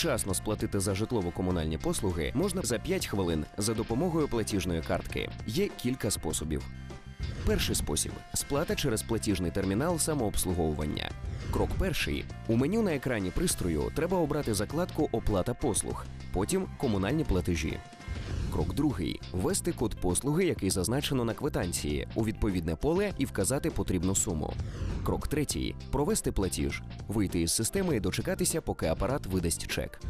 Вчасно сплатити за житлово-комунальні послуги можна за 5 хвилин за допомогою платіжної картки. Є кілька способів. Перший спосіб сплата через платіжний термінал самообслуговування. Крок перший. У меню на екрані пристрою треба обрати закладку Оплата послуг, потім комунальні платежі. Крок другий ввести код послуги, який зазначено на квитанції, у відповідне поле і вказати потрібну суму. Крок третій провести платіж, вийти із системи і дочекатися, поки апарат видасть чек.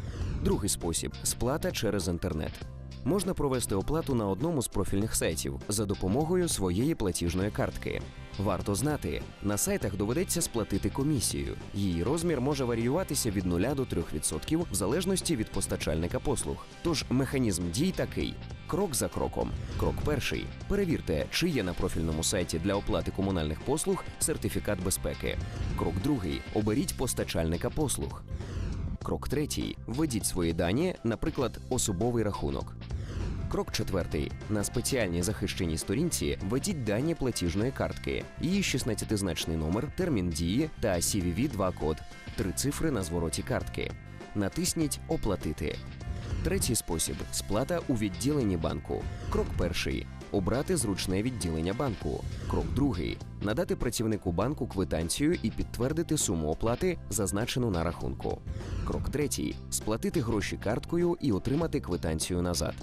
Другий спосіб сплата через інтернет. Можна провести оплату на одному з профільних сайтів за допомогою своєї платіжної картки. Варто знати, на сайтах доведеться сплатити комісію. Її розмір може варіюватися від 0 до 3% в залежності від постачальника послуг. Тож механізм дій такий: крок за кроком. Крок перший: перевірте, чи є на профільному сайті для оплати комунальних послуг сертифікат безпеки. Крок другий: оберіть постачальника послуг. Крок третій: введіть свої дані, наприклад, особовий рахунок. Крок четвертий. На спеціальній захищеній сторінці введіть дані платіжної картки, її 16-значний номер, термін дії та cvv 2 код, три цифри на звороті картки. Натисніть Оплатити. Третій спосіб сплата у відділенні банку. Крок перший. Обрати зручне відділення банку. Крок другий надати працівнику банку квитанцію і підтвердити суму оплати, зазначену на рахунку. Крок третій сплатити гроші карткою і отримати квитанцію назад.